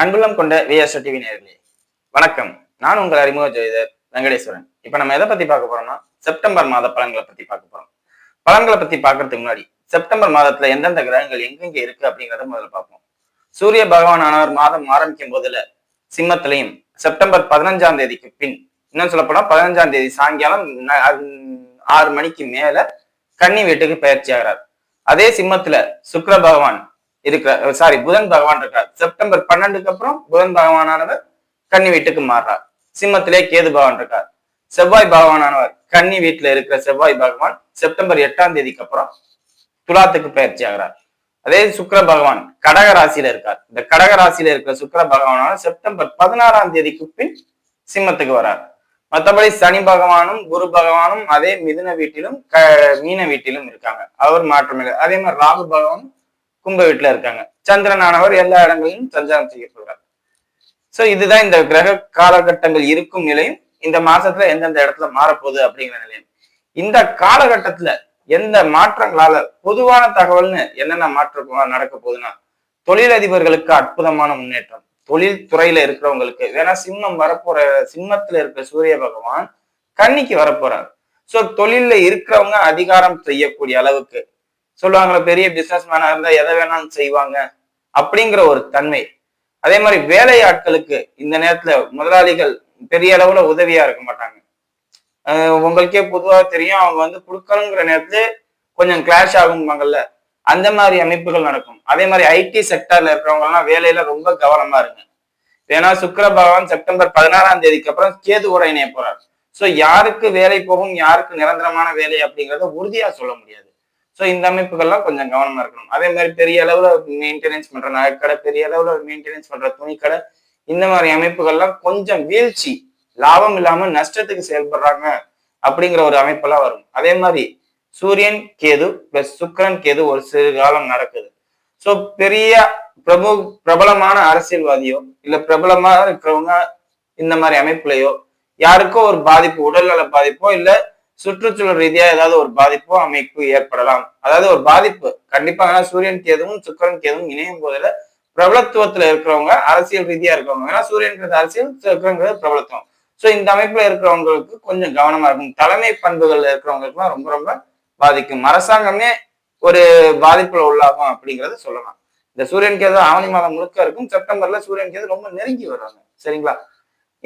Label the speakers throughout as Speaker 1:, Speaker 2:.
Speaker 1: அன்புள்ளம் கொண்ட VSO TV நேர்களே வணக்கம். நான் உங்கள் அறிமுக ஜோதிடர் வெங்கடேஸ்வரன். இப்ப நம்ம எதை பத்தி பார்க்க போறோம்னா செப்டம்பர் மாத பலன்களை பத்தி பார்க்க போறோம். பலன்களை பத்தி பார்க்கறதுக்கு முன்னாடி செப்டம்பர் மாதத்துல எந்தெந்த கிரகங்கள் எங்கெங்க இருக்கு அப்படிங்கறத முதல்ல பார்ப்போம். சூரிய பகவான் ஆனவர் மாதம் ஆரம்பிக்கும் போதுல சிம்மத்திலையும் செப்டம்பர் பதினஞ்சாம் தேதிக்கு பின் இன்னும் சொல்ல போனா பதினஞ்சாம் தேதி சாயங்காலம் ஆறு மணிக்கு மேல கன்னி வீட்டுக்கு பயிற்சி ஆகிறார். அதே சிம்மத்துல சுக்கர பகவான் இருக்கிற சாரி புதன் பகவான் இருக்கார். செப்டம்பர் பன்னெண்டுக்கு அப்புறம் புதன் பகவானானவர் கன்னி வீட்டுக்கு மாறுறார். சிம்மத்திலே கேது பகவான் இருக்கார். செவ்வாய் பகவானானவர் கன்னி வீட்டுல இருக்கிற செவ்வாய் பகவான் செப்டம்பர் எட்டாம் தேதிக்கு அப்புறம் துலாத்துக்கு பயிற்சி ஆகிறார். அதே சுக்கிர பகவான் கடக ராசியில இருக்கார். இந்த கடக ராசியில இருக்கிற சுக்கர பகவானான செப்டம்பர் பதினாறாம் தேதிக்கு பின் சிம்மத்துக்கு வரார். மற்றபடி சனி பகவானும் குரு பகவானும் அதே மிதுன வீட்டிலும் க மீன வீட்டிலும் இருக்காங்க. அவர் மாற்றமில்லை அதே மாதிரி ராகு பகவானும் கும்ப வீட்டுல இருக்காங்க. சந்திரனானவர் எல்லா இடங்களிலும் சஞ்சாரம் செய்ய சொல்றார். சோ இதுதான் இந்த கிரக காலகட்டங்கள் இருக்கும் நிலையும் இந்த மாசத்துல எந்தெந்த இடத்துல மாறப்போகுது அப்படிங்கிற நிலையம். இந்த காலகட்டத்துல எந்த மாற்றங்களால பொதுவான தகவல்னு என்னென்ன மாற்றம் நடக்க போகுதுன்னா தொழிலதிபர்களுக்கு அற்புதமான முன்னேற்றம். தொழில் துறையில இருக்கிறவங்களுக்கு வேணா சிம்மம் வரப்போற சிம்மத்துல இருக்க சூரிய பகவான் கன்னிக்கு வரப்போறார். சோ தொழில்ல இருக்கிறவங்க அதிகாரம் செய்யக்கூடிய அளவுக்கு சொல்லுவாங்களே பெரிய பிசினஸ் மேனா இருந்தா எதை வேணாலும் செய்வாங்க அப்படிங்கிற ஒரு தன்மை. அதே மாதிரி வேலை ஆட்களுக்கு இந்த நேரத்துல முதலாளிகள் பெரிய அளவுல உதவியா இருக்க மாட்டாங்க. உங்களுக்கே பொதுவா தெரியும் அவங்க வந்து கொடுக்கணுங்கிற நேரத்துல கொஞ்சம் கிளாஷ் ஆகும்பாங்கல்ல அந்த மாதிரி அமைப்புகள் நடக்கும். அதே மாதிரி ஐடி செக்டர்ல இருக்கிறவங்கலாம் வேலையில ரொம்ப கவனமா இருங்க. ஏன்னா சுக்கர பகவான் செப்டம்பர் பதினாறாம் தேதிக்கு அப்புறம் கேது கூட இணைய போறார். ஸோ யாருக்கு வேலை போகும் யாருக்கு நிரந்தரமான வேலை அப்படிங்கிறத உறுதியா சொல்ல முடியாது. ஸோ இந்த அமைப்புகள்லாம் கொஞ்சம் கவனமா இருக்கணும். அதே மாதிரி பெரிய அளவுல மெயின்டெனன்ஸ் பண்ற நகைக்கடை பெரிய அளவுல மெயின்டெனன்ஸ் பண்ற துணிக்கடை இந்த மாதிரி அமைப்புகள்லாம் கொஞ்சம் வீழ்ச்சி லாபம் இல்லாம நஷ்டத்துக்கு செயல்படுறாங்க அப்படிங்கிற ஒரு அமைப்பெல்லாம் வரும். அதே மாதிரி சூரியன் கேது பிளஸ் சுக்கிரன் கேது ஒரு சிறு காலம் நடக்குது. ஸோ பெரிய பிரபு பிரபலமான அரசியல்வாதியோ இல்ல பிரபலமா இருக்கிறவங்க இந்த மாதிரி அமைப்புலையோ யாருக்கோ ஒரு பாதிப்பு உடல்நல பாதிப்போ இல்ல சுற்றுச்சூழல் ரீதியா ஏதாவது ஒரு பாதிப்போ அமைப்பு ஏற்படலாம். அதாவது ஒரு பாதிப்பு. கண்டிப்பா ஏன்னா சூரியன் கேதுவும் சுக்கரன் கேதுவும் இணையும் போதுல பிரபலத்துவத்துல இருக்கிறவங்க அரசியல் ரீதியா இருக்கிறவங்க. ஏன்னா சூரியன்கிறது அரசியல் சுக்கரங்கிறது பிரபலத்துவம். ஸோ இந்த அமைப்புல இருக்கிறவங்களுக்கு கொஞ்சம் கவனமா இருக்கும் தலைமை பண்புகள்ல இருக்கிறவங்களுக்குலாம் ரொம்ப ரொம்ப பாதிக்கும். அரசாங்கமே ஒரு பாதிப்புல உள்ளாகும் அப்படிங்கறத சொல்லலாம். இந்த சூரியன் கேது ஆவணி மாதம் முழுக்க இருக்கும். செப்டம்பர்ல சூரியன் கேது ரொம்ப நெருங்கி வருவாங்க சரிங்களா?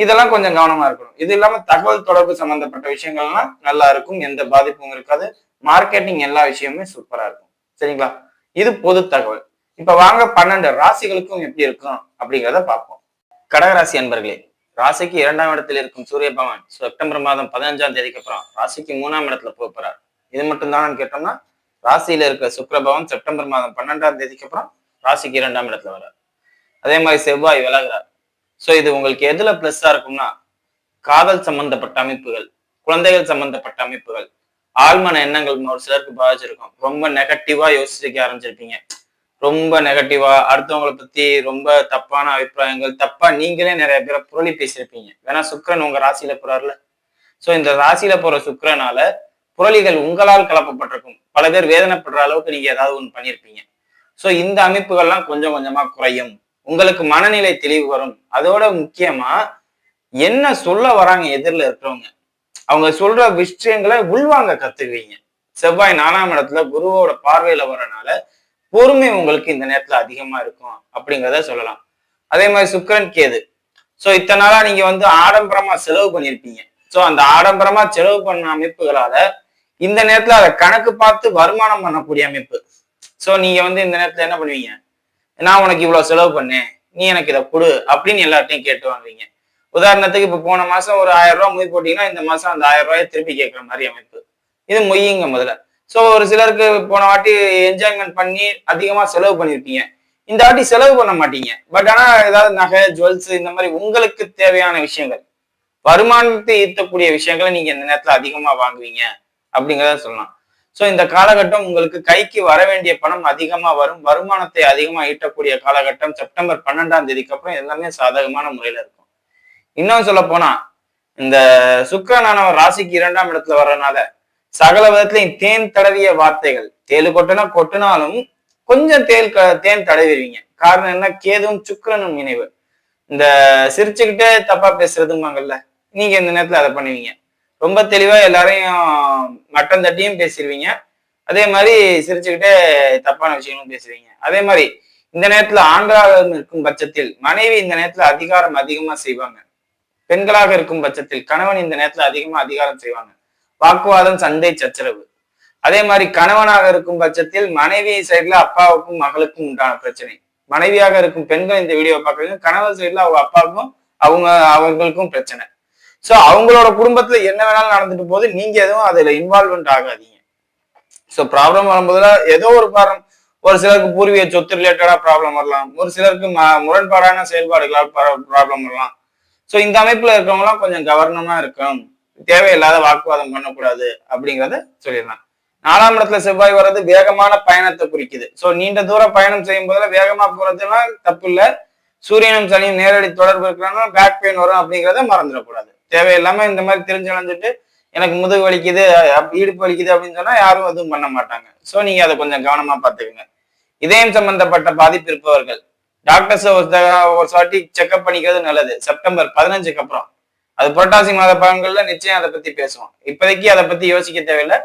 Speaker 1: இதெல்லாம் கொஞ்சம் கவனமா இருக்கணும். இது இல்லாம தகவல் தொடர்பு சம்பந்தப்பட்ட விஷயங்கள்லாம் நல்லா இருக்கும் எந்த பாதிப்பும் இருக்காது. மார்க்கெட்டிங் எல்லா விஷயமுமே சூப்பரா இருக்கும். சரிங்களா? இது பொது தகவல். இப்ப வாங்க பன்னெண்டு ராசிகளுக்கும் எப்படி இருக்கும் அப்படிங்கிறத பார்ப்போம். கடகராசி அன்பர்களே ராசிக்கு இரண்டாம் இடத்தில் இருக்கும் சூரிய பகவான் செப்டம்பர் மாதம் பதினஞ்சாம் தேதிக்கு அப்புறம் ராசிக்கு மூணாம் இடத்துல போக போறார். இது மட்டும் தான் கேட்டோம்னா ராசியில இருக்க சுக்கிர பகவான் செப்டம்பர் மாதம் பன்னெண்டாம் தேதிக்கு அப்புறம் ராசிக்கு இரண்டாம் இடத்துல வர்றார். அதே மாதிரி செவ்வாய் விலகிறார். சோ இது உங்களுக்கு எதுல பிளஸ்ஸா இருக்கும்னா காதல் சம்பந்தப்பட்ட அமைப்புகள் குழந்தைகள் சம்பந்தப்பட்ட அமைப்புகள் ஆழ்மன எண்ணங்கள் ஒரு சிலருக்கு பாதிச்சிருக்கும். ரொம்ப நெகட்டிவா யோசிக்க ஆரம்பிச்சிருப்பீங்க. ரொம்ப நெகட்டிவா அடுத்தவங்களை பத்தி ரொம்ப தப்பான அபிப்பிராயங்கள் தப்பா நீங்களே நிறைய பேரை புரளி பேசியிருப்பீங்க வேணா சுக்கரன் உங்க ராசியில போறாருல. சோ இந்த ராசியில போற சுக்கரனால புரளிகள் உங்களால் கலப்பப்பட்டிருக்கும். பல பேர் வேதனைப்படுற அளவுக்கு நீங்க ஏதாவது ஒன்று பண்ணியிருப்பீங்க சோ இந்த அமைப்புகள்லாம் கொஞ்சம் கொஞ்சமா குறையும். உங்களுக்கு மனநிலை தெளிவு வரும். அதோட முக்கியமா என்ன சொல்ல வராங்க எதிரில் இருக்கிறவங்க? அவங்க சொல்ற விஷயங்களை உள்வாங்க கத்துக்குவீங்க. செவ்வாய் நாலாம் இடத்துல குருவோட பார்வையில வரனால பொறுமை உங்களுக்கு இந்த நேரத்துல அதிகமா இருக்கும் அப்படிங்கிறத சொல்லலாம். அதே மாதிரி சுக்கரன் கேது. சோ இத்தனை நாளா நீங்க வந்து ஆடம்பரமா செலவு பண்ணியிருப்பீங்க. சோ அந்த ஆடம்பரமா செலவு பண்ண அமைப்புகளால இந்த நேரத்துல அதை கணக்கு பார்த்து வருமானம் பண்ணக்கூடிய அமைப்பு. சோ நீங்க வந்து இந்த நேரத்துல என்ன பண்ணுவீங்க? நான் உனக்கு இவ்வளவு செலவு பண்ணேன் நீ எனக்கு இதை கொடு அப்படின்னு எல்லார்ட்டையும் கேட்டு வாங்குவீங்க உதாரணத்துக்கு இப்ப போன மாசம் ஒரு ஆயிரம் ரூபாய் மொய் போட்டீங்கன்னா இந்த மாசம் அந்த ஆயிரம் ரூபாயை திருப்பி கேட்கற மாதிரி அமைப்பு. இது மொய்யுங்க முதல்ல. சோ ஒரு சிலருக்கு போன வாட்டி என்ஜாய்மெண்ட் பண்ணி அதிகமா செலவு பண்ணிருப்பீங்க. இந்த வாட்டி செலவு பண்ண மாட்டீங்க. பட் ஆனா ஏதாவது நகை ஜுவல்ஸ் இந்த மாதிரி உங்களுக்கு தேவையான விஷயங்கள் வருமானத்தை ஈர்த்தக்கூடிய விஷயங்களை நீங்க இந்த நேரத்துல அதிகமா வாங்குவீங்க அப்படிங்கிறத சொல்லலாம். சோ இந்த காலகட்டம் உங்களுக்கு கைக்கு வர வேண்டிய பணம் அதிகமா வரும். வருமானத்தை அதிகமா ஈட்டக்கூடிய காலகட்டம் செப்டம்பர் பன்னெண்டாம் தேதிக்கு அப்புறம் எல்லாமே சாதகமான முறையில இருக்கும். இன்னும் சொல்ல போனா இந்த சுக்கரனானவர் ராசிக்கு இரண்டாம் இடத்துல வர்றதுனால சகல விதத்திலையும் தேன் தடவிய வார்த்தைகள். தேலு கொட்டினா கொட்டினாலும் கொஞ்சம் தேல் க- தேன் தடவிடுவீங்க. காரணம் என்ன? கேதும் சுக்கரனும் இணைவு. இந்த சிரிச்சுக்கிட்டே தப்பா பேசுறதுமாங்கல்ல நீங்க இந்த நேரத்துல அதை பண்ணுவீங்க. ரொம்ப தெளிவா எல்லாரையும் மட்டம் தட்டியும் பேசிடுவீங்க அதே மாதிரி சிரிச்சுக்கிட்டே தப்பான விஷயங்களும் பேசுவீங்க. அதே மாதிரி இந்த நேரத்துல ஆண்களாக இருக்கும் பட்சத்தில் மனைவி இந்த நேரத்துல அதிகாரம் அதிகமா செய்வாங்க. பெண்களாக இருக்கும் பட்சத்தில் கணவன் இந்த நேரத்துல அதிகமா அதிகாரம் செய்வாங்க. வாக்குவாதம் சண்டை சச்சரவு. அதே மாதிரி கணவனாக இருக்கும் பட்சத்தில் மனைவி சைட்ல அப்பாவுக்கும் மகளுக்கும் உண்டான பிரச்சனை. மனைவியாக இருக்கும் பெண்கள் இந்த வீடியோ பார்க்குறீங்க கணவன் சைட்ல அவங்க அப்பாவுக்கும் அவங்க அவங்களுக்கும் பிரச்சனை. ஸோ அவங்களோட குடும்பத்துல என்ன வேணாலும் நடந்துட்டு போது நீங்க எதுவும் அதுல இன்வால்வ்மெண்ட் ஆகாதீங்க. ஸோ ப்ராப்ளம் வரும்போதுல ஏதோ ஒரு காரணம். ஒரு சிலருக்கு பூர்வீக சொத்து ரிலேட்டடா ப்ராப்ளம் வரலாம். ஒரு சிலருக்கு ம- முரண்பாடான செயல்பாடுகளால் ப்ராப்ளம் வரலாம். ஸோ இந்த அமைப்புல இருக்கிறவங்களாம் கொஞ்சம் கவர்னமா இருக்கும் தேவையில்லாத வாக்குவாதம் பண்ணக்கூடாது அப்படிங்கிறத சொல்லிடலாம். நாலாம் இடத்துல செவ்வாய் வர்றது வேகமான பயணத்தை குறிக்குது. ஸோ நீண்ட தூர பயணம் செய்யும் போதுல வேகமா போறதுலாம் தப்பு இல்லை சூரியனும் சனியும் நேரடி தொடர்பு இருக்கிறனால பேக் பெயின் வரும் அப்படிங்கிறத மறந்துடக்கூடாது. தேவையில்லாம இந்த மாதிரி தெரிஞ்சு வளர்ந்துட்டு எனக்கு முதுகு வலிக்குது இடுப்பு வலிக்குது அப்படின்னு சொன்னா யாரும் எதுவும் பண்ண மாட்டாங்க. சோ நீங்க அதை கொஞ்சம் கவனமா பாத்துக்கோங்க இதயம் சம்பந்தப்பட்ட பாதிப்பு இருப்பவர்கள். டாக்டர்ஸ் ஒரு சாட்டி ஒரு வாட்டி செக்அப் பண்ணிக்கிறது நல்லது. செப்டம்பர் பதினஞ்சுக்கு அப்புறம். அது புரட்டாசி மாத பலன்கள்ல நிச்சயம் அதை பத்தி பேசுவோம். இப்போதைக்கு அதை பத்தி யோசிக்க தேவையில்லை.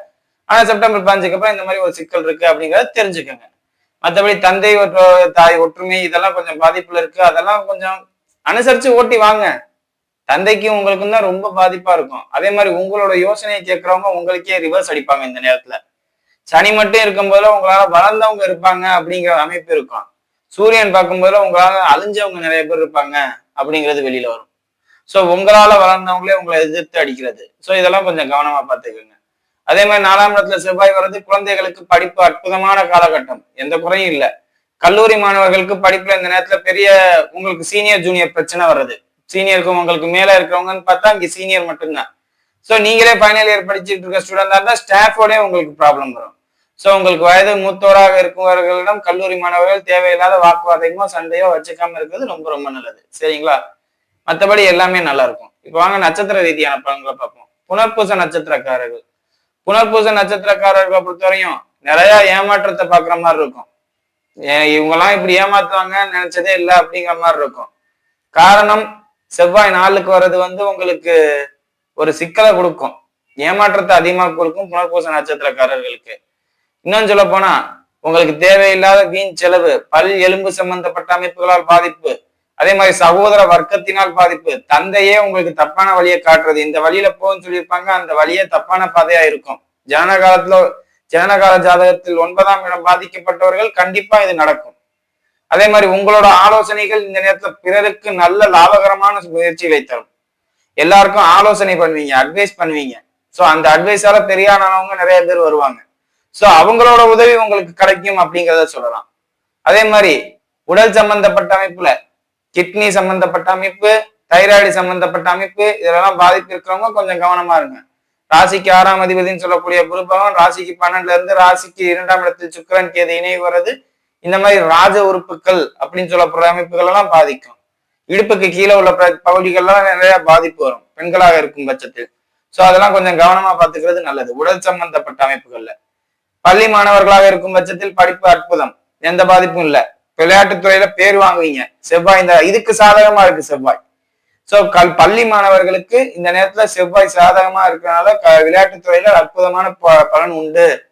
Speaker 1: ஆனா செப்டம்பர் பதினஞ்சுக்கு அப்புறம் இந்த மாதிரி ஒரு சிக்கல் இருக்கு அப்படிங்கறத தெரிஞ்சுக்கோங்க. மற்றபடி தந்தை ஒற்று- தாய் ஒற்றுமை இதெல்லாம் கொஞ்சம் பாதிப்புல இருக்கு. அதெல்லாம் கொஞ்சம் அனுசரிச்சு ஓட்டி வாங்க. தந்தைக்கும் உங்களுக்கும் தான் ரொம்ப பாதிப்பா இருக்கும். அதே மாதிரி உங்களோட யோசனையை கேட்கறவங்க உங்களுக்கே ரிவர்ஸ் அடிப்பாங்க இந்த நேரத்துல. சனி மட்டும் இருக்கும்போதுல உங்களால வளர்ந்தவங்க இருப்பாங்க அப்படிங்கிற அமைப்பு இருக்கும். சூரியன் பார்க்கும்போதுல உங்களால அழிஞ்சவங்க நிறைய பேர் இருப்பாங்க அப்படிங்கிறது வெளியில வரும். ஸோ உங்களால வளர்ந்தவங்களே உங்களை எதிர்த்து அடிக்கிறது. ஸோ இதெல்லாம் கொஞ்சம் கவனமா பார்த்துக்கோங்க. அதே மாதிரி நாலாம் இடத்துல செவ்வாய் வர்றது குழந்தைகளுக்கு படிப்பு அற்புதமான காலகட்டம். எந்த குறையும் இல்லை. கல்லூரி மாணவர்களுக்கு படிப்புல இந்த நேரத்துல பெரிய உங்களுக்கு சீனியர் ஜூனியர் பிரச்சனை வர்றது. சீனியருக்கும் உங்களுக்கு மேல இருக்கிறவங்கன்னு பார்த்தா இங்க சீனியர் மட்டும்தான். ஸோ நீங்களே ஃபைனல் இயர் படிச்சுட்டு இருக்க ஸ்டூடெண்டாக இருந்தால் ஸ்டாஃபோடே உங்களுக்கு ப்ராப்ளம் வரும். ஸோ உங்களுக்கு வயது மூத்தோராக இருக்கிறவர்களிடம் கல்லூரி மாணவர்கள் தேவையில்லாத வாக்குவாதமோ சண்டையோ வச்சுக்காம இருக்கிறது ரொம்ப ரொம்ப நல்லது. சரிங்களா? மற்றபடி எல்லாமே நல்லா இருக்கும். இப்போ வாங்க நட்சத்திர ரீதியான பலன்களை பார்ப்போம். புனர்பூச நட்சத்திரக்காரர்கள். புனர்பூச நட்சத்திரக்காரர்களை பொறுத்தவரையும் நிறைய ஏமாற்றத்தை பார்க்குற மாதிரி இருக்கும். ஏ- இவங்கெல்லாம் இப்படி ஏமாத்துவாங்கன்னு நினைச்சதே இல்லை அப்படிங்கிற மாதிரி இருக்கும். காரணம் செவ்வாய் நாளுக்கு வர்றது வந்து உங்களுக்கு ஒரு சிக்கலை கொடுக்கும். ஏமாற்றத்தை அதிகமாக கொடுக்கும் புனர்பூச நட்சத்திரக்காரர்களுக்கு. இன்னும் சொல்ல போனா உங்களுக்கு தேவையில்லாத வீண் செலவு பல் எலும்பு சம்பந்தப்பட்ட அமைப்புகளால் பாதிப்பு அதே மாதிரி சகோதர வர்க்கத்தினால் பாதிப்பு தந்தையே உங்களுக்கு தப்பான வழியை காட்டுறது இந்த வழியில போன்னு சொல்லியிருப்பாங்க அந்த வழியே தப்பான பாதையா இருக்கும். ஜனன காலத்துல ஜனனகால ஜாதகத்தில் ஒன்பதாம் இடம் பாதிக்கப்பட்டவர்கள் கண்டிப்பா இது நடக்கும். அதே மாதிரி உங்களோட ஆலோசனைகள் இந்த நேரத்துல பிறருக்கு நல்ல லாபகரமான முயற்சிகளை தரும் எல்லாருக்கும் ஆலோசனை பண்ணுவீங்க அட்வைஸ் பண்ணுவீங்க. ஸோ அந்த அட்வைஸால பெரியானவங்க நிறைய பேர் வருவாங்க. ஸோ அவங்களோட உதவி உங்களுக்கு கிடைக்கும் அப்படிங்கிறத சொல்லலாம். அதே மாதிரி உடல் சம்பந்தப்பட்ட அமைப்புல கிட்னி சம்பந்தப்பட்ட அமைப்பு தைராய்டு சம்பந்தப்பட்ட அமைப்பு இதெல்லாம் பாதிப்பு இருக்கிறவங்க கொஞ்சம் கவனமா இருங்க. ராசிக்கு ஆறாம் அதிபதினு சொல்லக்கூடிய குரு பகவான் ராசிக்கு பன்னெண்டுல இருந்து ராசிக்கு இரண்டாம் இடத்தில் சுக்கரன் கேது இணைவு வர்றது இந்த மாதிரி ராஜ உறுப்புகள் அப்படின்னு சொல்லப்படுற அமைப்புகள் எல்லாம் பாதிக்கும். இடுப்புக்கு கீழே உள்ள ப- பகுதிகள்லாம் நிறைய பாதிப்பு வரும். பெண்களாக இருக்கும் பட்சத்தில். சோ அதெல்லாம் கொஞ்சம் கவனமா பார்த்துக்கிறது நல்லது. உடல் சம்பந்தப்பட்ட அமைப்புகள்ல. பள்ளி மாணவர்களாக இருக்கும் பட்சத்தில் படிப்பு அற்புதம். எந்த பாதிப்பும் இல்ல. விளையாட்டுத் துறையில பேர் வாங்குவீங்க. செவ்வாய் இந்த இதுக்கு சாதகமா இருக்கு செவ்வாய். சோ கல் பள்ளி மாணவர்களுக்கு இந்த நேரத்துல செவ்வாய் சாதகமா இருக்கிறனால க- விளையாட்டுத் துறையில அற்புதமான ப- பலன் உண்டு.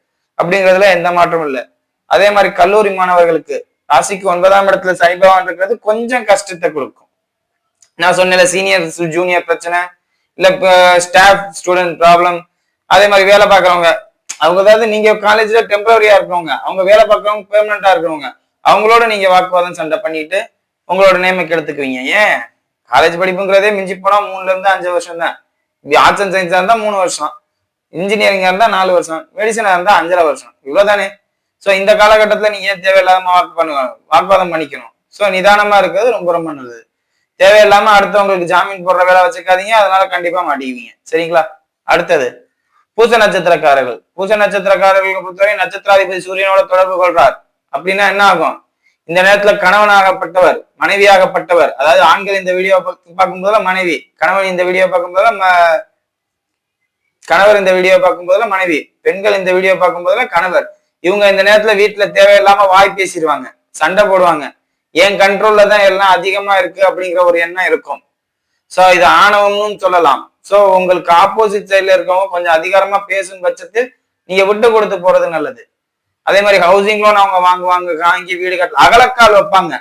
Speaker 1: அப்படிங்கிறதுல எந்த மாற்றமும் இல்லை. அதே மாதிரி கல்லூரி மாணவர்களுக்கு ராசிக்கு ஒன்பதாம் இடத்துல சைபவான் இருக்கிறது கொஞ்சம் கஷ்டத்தை கொடுக்கும். நான் சொன்னேன்ல சீனியர் ஜூனியர் பிரச்சனை இல்ல ஸ்டாஃப் ஸ்டூடெண்ட் ப்ராப்ளம் அதே மாதிரி வேலை பார்க்கறவங்க அவங்க அதாவது நீங்க காலேஜ்ல டெம்பரரியா இருக்கிறவங்க அவங்க வேலை பார்க்கறவங்க பெர்மனண்டா இருக்கிறவங்க அவங்களோட நீங்க வாக்குவாதம் சண்டை பண்ணிட்டு உங்களோட நேமக்கு எடுத்துக்குவீங்க. ஏன்? காலேஜ் படிப்புங்கிறதே மிஞ்சி போனா மூணுல இருந்து அஞ்சு வருஷம் தான். ஆர்ட்ஸ் அண்ட் சயின்ஸா இருந்தா மூணு வருஷம். இன்ஜினியரிங்கா இருந்தா நாலு வருஷம். மெடிசனா இருந்தா அஞ்சரை வருஷம். இவ்வளவுதானே? ஸோ இந்த காலகட்டத்துல நீங்க ஏன் தேவையில்லாம வாக்கு பண்ணுவாங்க வாக்குவாதம் பண்ணிக்கணும்? ஸோ நிதானமா இருக்கிறது ரொம்ப ரொம்ப நல்லது. தேவையில்லாம அடுத்தவங்களுக்கு ஜாமீன் போடுற வேலை வச்சுக்காதீங்க அதனால கண்டிப்பா மாட்டிக்குவீங்க. சரிங்களா? அடுத்தது பூச நட்சத்திரக்காரர்கள். பூச நட்சத்திரக்காரர்களை பொறுத்தவரை நட்சத்திராதிபதி சூரியனோட தொடர்பு கொள்றார். அப்படின்னா என்ன ஆகும்? இந்த நேரத்துல கணவனாகப்பட்டவர் மனைவியாகப்பட்டவர் அதாவது ஆண்கள் இந்த வீடியோ பார்க்கும்போதுல மனைவி கணவன் இந்த வீடியோ பார்க்கும்போதுல கணவர் இந்த வீடியோ பார்க்கும்போதுல மனைவி பெண்கள் இந்த வீடியோ பார்க்கும்போதுல கணவர். இவங்க இந்த நேரத்துல வீட்டுல தேவையில்லாம வாய் பேசிடுவாங்க சண்டை போடுவாங்க. என் கண்ட்ரோல்ல தான் எல்லாம் அதிகமா இருக்கு அப்படிங்கிற ஒரு எண்ணம் இருக்கும். சோ இது ஆணவம்னு சொல்லலாம். சோ உங்களுக்கு ஆப்போசிட் சைட்ல இருக்கவங்க கொஞ்சம் அதிகாரமா பேசும் பட்சத்தில் நீங்க விட்டு கொடுத்து போறது நல்லது. அதே மாதிரி ஹவுசிங் லோன் அவங்க வாங்குவாங்க வாங்கி வீடு கட்ட அகலக்கால் வைப்பாங்க.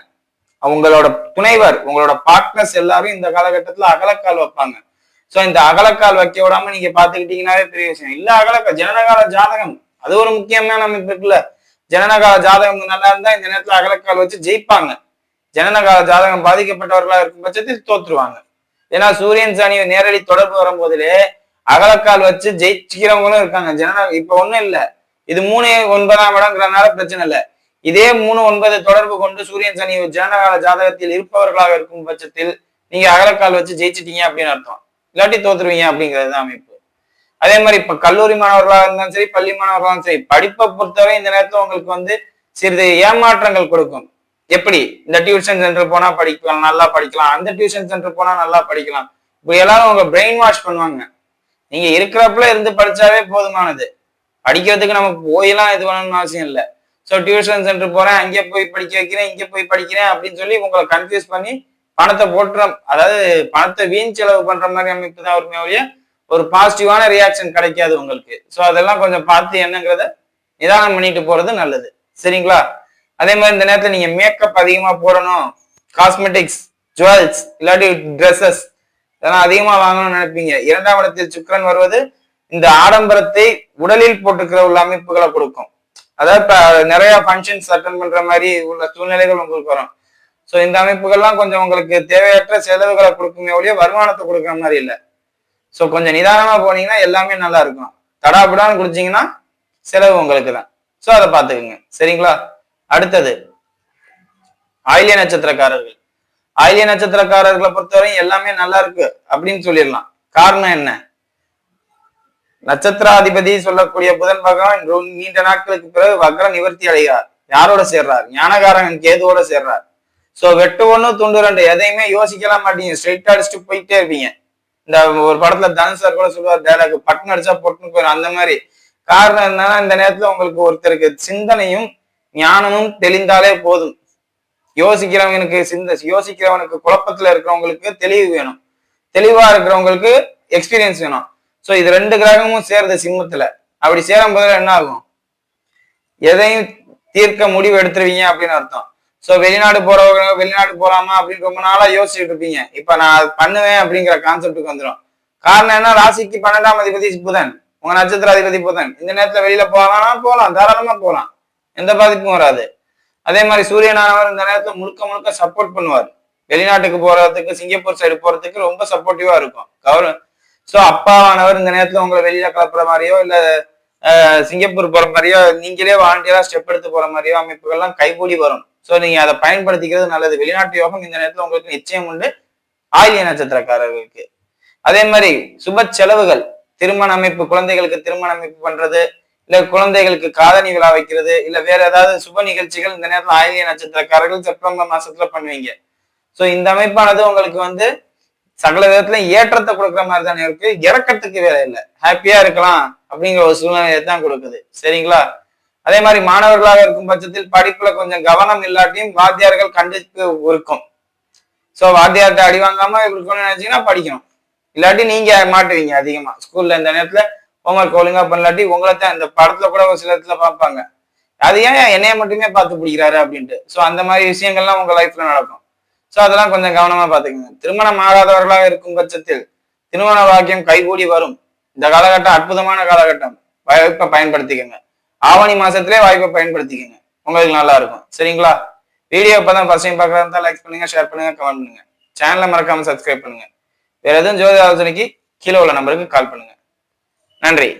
Speaker 1: அவங்களோட துணைவர் உங்களோட பார்ட்னர்ஸ் எல்லாரும் இந்த காலகட்டத்துல அகலக்கால் வைப்பாங்க. சோ இந்த அகலக்கால் வைக்க விடாம நீங்க பாத்துக்கிட்டீங்கன்னாவே பெரிய விஷயம். இல்ல அகலக்கால் ஜனகால ஜாதகம். அது ஒரு முக்கியமான அமைப்பு இருக்குல்ல. ஜனனகால ஜாதகம் நல்லா இருந்தா இந்த நேரத்துல அகலக்கால் வச்சு ஜெயிப்பாங்க. ஜனனகால ஜாதகம் பாதிக்கப்பட்டவர்களா இருக்கும் பட்சத்தில் தோத்துருவாங்க. ஏன்னா சூரியன் சனி நேரடி தொடர்பு வரும்போதிலே அகலக்கால் வச்சு ஜெயிச்சுக்கிறவங்களும் இருக்காங்க. ஜனன இப்ப ஒண்ணும் இல்ல. இது மூணு ஒன்பதாம் இடங்கிறதுனால பிரச்சனை இல்ல. இதே மூணு ஒன்பது தொடர்பு கொண்டு சூரியன் சனி ஜனநகால ஜாதகத்தில் இருப்பவர்களாக இருக்கும் பட்சத்தில் நீங்க அகலக்கால் வச்சு ஜெயிச்சிட்டீங்க அப்படின்னு அர்த்தம். இல்லாட்டி தோத்துருவீங்க அப்படிங்கிறது தான் அமைப்பு. அதே மாதிரி இப்ப கல்லூரி மாணவர்களாக இருந்தாலும் சரி பள்ளி மாணவர்களாலும் சரி படிப்பை பொறுத்தவரை இந்த நேரத்தில் உங்களுக்கு வந்து சிறிது ஏமாற்றங்கள் கொடுக்கும். எப்படி? இந்த டியூஷன் சென்டர் போனா படிக்கலாம் நல்லா படிக்கலாம். அந்த டியூஷன் சென்டர் போனா நல்லா படிக்கலாம். இப்படி எல்லாரும் உங்க பிரெயின் வாஷ் பண்ணுவாங்க. நீங்க இருக்கிறப்பல இருந்து படிச்சாவே போதுமானது. படிக்கிறதுக்கு நம்ம போயெல்லாம் இது பண்ணணும்னு அவசியம் இல்லை. ஸோ டியூஷன் சென்டர் போறேன் அங்கே போய் படிக்க வைக்கிறேன் இங்கே போய் படிக்கிறேன் அப்படின்னு சொல்லி உங்களை கன்ஃபியூஸ் பண்ணி பணத்தை போட்டுற அதாவது பணத்தை வீண் செலவு பண்ற மாதிரி அமைப்பு தான் வருமே ஒழிய ஒரு பாசிட்டிவான ரியாக்ஷன் கிடைக்காது உங்களுக்கு. ஸோ அதெல்லாம் கொஞ்சம் பார்த்து என்னங்கிறத நிதானம் பண்ணிட்டு போறது நல்லது. சரிங்களா? அதே மாதிரி இந்த நேரத்தில் நீங்க மேக்கப் அதிகமா போடணும். காஸ்மெட்டிக்ஸ் ஜுவல்ஸ் இல்லாட்டி ட்ரெஸ்ஸஸ் இதெல்லாம் அதிகமா வாங்கணும்னு நினைப்பீங்க. இரண்டாம் இடத்தில் சுக்கரன் வருவது இந்த ஆடம்பரத்தை உடலில் போட்டுக்கிற உள்ள அமைப்புகளை கொடுக்கும். அதாவது இப்போ நிறைய ஃபங்க்ஷன்ஸ் அட்டன் பண்ற மாதிரி உள்ள சூழ்நிலைகள் உங்களுக்கு வரும். ஸோ இந்த அமைப்புகள்லாம் கொஞ்சம் உங்களுக்கு தேவையற்ற செலவுகளை கொடுக்குமே ஒழிய வருமானத்தை கொடுக்குற மாதிரி இல்லை. ஸோ கொஞ்சம் நிதானமா போனீங்கன்னா எல்லாமே நல்லா இருக்கும். தடாபுடான்னு குடிச்சீங்கன்னா செலவு உங்களுக்கு தான். ஸோ அதை பார்த்துக்குங்க. சரிங்களா? அடுத்தது ஆயிலிய நட்சத்திரக்காரர்கள். ஆயிலிய நட்சத்திரக்காரர்களை பொறுத்தவரையும் எல்லாமே நல்லா இருக்கு அப்படின்னு சொல்லிடலாம். காரணம் என்ன? நட்சத்திராதிபதி சொல்லக்கூடிய புதன் பகவான் நீண்ட நாட்களுக்கு பிறகு வக்ர நிவர்த்தி அடைகிறார். யாரோட சேர்றார்? ஞானகாரன் கேதுவோட சேர்றார். சோ வெட்டு ஒண்ணு துண்டு ரெண்டு எதையுமே யோசிக்கலாம் மாட்டீங்க. ஸ்ட்ரெயிட்டா அடிச்சுட்டு போயிட்டே இருப்பீங்க. இந்த ஒரு படத்துல தனுஷ் சார் கூட சொல்லுவார் டேலாக் பட்டன் அடிச்சா பொட்டுன்னு போயிடும் அந்த மாதிரி. காரணம் என்னன்னா இந்த நேரத்துல உங்களுக்கு ஒருத்தருக்கு சிந்தனையும் ஞானமும் தெளிந்தாலே போதும். யோசிக்கிறவனுக்கு சிந்த யோசிக்கிறவனுக்கு குழப்பத்துல இருக்கிறவங்களுக்கு தெளிவு வேணும். தெளிவா இருக்கிறவங்களுக்கு எக்ஸ்பீரியன்ஸ் வேணும். ஸோ இது ரெண்டு கிரகமும் சேருது சிம்மத்துல. அப்படி சேரும் போது என்ன ஆகும்? எதையும் தீர்க்க முடிவு எடுத்துருவீங்க அப்படின்னு அர்த்தம். ஸோ வெளிநாடு போறவங்க வெளிநாடு போலாமா அப்படின்னு ரொம்ப நாளா யோசிச்சுட்டு இருப்பீங்க. இப்ப நான் பண்ணுவேன் அப்படிங்கிற கான்செப்டுக்கு வந்துடும் காரணம் என்ன? ராசிக்கு பன்னெண்டாம் அதிபதி புதன். உங்க நட்சத்திர அதிபதி புதன். இந்த நேரத்துல வெளியில போகலாம் போகலாம் தாராளமா போகலாம் எந்த பாதிப்பும் வராது. அதே மாதிரி சூரியனானவர் இந்த நேரத்துல முழுக்க முழுக்க சப்போர்ட் பண்ணுவார். வெளிநாட்டுக்கு போறதுக்கு சிங்கப்பூர் சைடு போறதுக்கு ரொம்ப சப்போர்ட்டிவா இருக்கும். கவர் சோ அப்பாவானவர் இந்த நேரத்துல உங்களை வெளியில கிளப்புற மாதிரியோ இல்ல சிங்கப்பூர் போற மாதிரியோ நீங்களே வாலண்டியரா ஸ்டெப் எடுத்து போற மாதிரியோ அமைப்புகள்லாம் கைகூடி வரும். ஸோ நீங்க அதை பயன்படுத்திக்கிறது நல்லது. வெளிநாட்டு யோகம் இந்த நேரத்தில் உங்களுக்கு நிச்சயம் உண்டு. ஆயிலிய நட்சத்திரக்காரர்களுக்கு. அதே மாதிரி சுப செலவுகள். திருமண அமைப்பு குழந்தைகளுக்கு திருமண அமைப்பு பண்றது இல்ல குழந்தைகளுக்கு காதணி விழா வைக்கிறது இல்ல வேற ஏதாவது சுப நிகழ்ச்சிகள் இந்த நேரத்தில் ஆயிலிய நட்சத்திரக்காரர்கள் செப்டம்பர் மாசத்துல பண்ணுவீங்க. ஸோ இந்த அமைப்பானது உங்களுக்கு வந்து சகல விதத்துல ஏற்றத்தை கொடுக்குற மாதிரி தானே இருக்கு. இறக்கத்துக்கு வேலை இல்லை. ஹாப்பியா இருக்கலாம். அப்படிங்கிற ஒரு சூழ்நிலையை தான் கொடுக்குது. சரிங்களா? அதே மாதிரி மாணவர்களாக இருக்கும் பட்சத்தில் படிப்புல கொஞ்சம் கவனம் இல்லாட்டியும் வாத்தியார்கள் கண்டிப்பு இருக்கும். ஸோ வாத்தியார்கிட்ட அடி வாங்காம இருக்கணும்னு நினைச்சீங்கன்னா படிக்கணும். இல்லாட்டி நீங்க மாட்டுவீங்க அதிகமா. ஸ்கூல்ல இந்த நேரத்துல ஹோம்ஒர்க் ஒழுங்கா பண்ணலாட்டி உங்களை தான் இந்த படத்துல கூட ஒரு சில இடத்துல பார்ப்பாங்க. அது ஏன் என்னைய மட்டுமே பார்த்து பிடிக்கிறாரு அப்படின்ட்டு. சோ அந்த மாதிரி விஷயங்கள்லாம் உங்க லைஃப்ல நடக்கும். சோ அதெல்லாம் கொஞ்சம் கவனமா பாத்துக்கோங்க திருமணம் ஆகாதவர்களாக இருக்கும் பட்சத்தில் திருமண வாக்கியம் கைகூடி வரும். இந்த காலகட்டம் அற்புதமான காலகட்டம். வாய்ப்பை பயன்படுத்திக்கோங்க. ஆவணி மாசத்திலே வாய்ப்பை பயன்படுத்திக்கோங்க. உங்களுக்கு நல்லா இருக்கும். சரிங்களா? வீடியோ இப்பதான் ஃபர்ஸ்ட் டைம் பார்க்கறதா லைக் பண்ணுங்க ஷேர் பண்ணுங்க கமெண்ட் பண்ணுங்க. சேனலை மறக்காம சப்ஸ்கிரைப் பண்ணுங்க. வேற எதுவும் ஜோதி ஆலோசனைக்கு கீழே உள்ள நம்பருக்கு கால் பண்ணுங்க. நன்றி.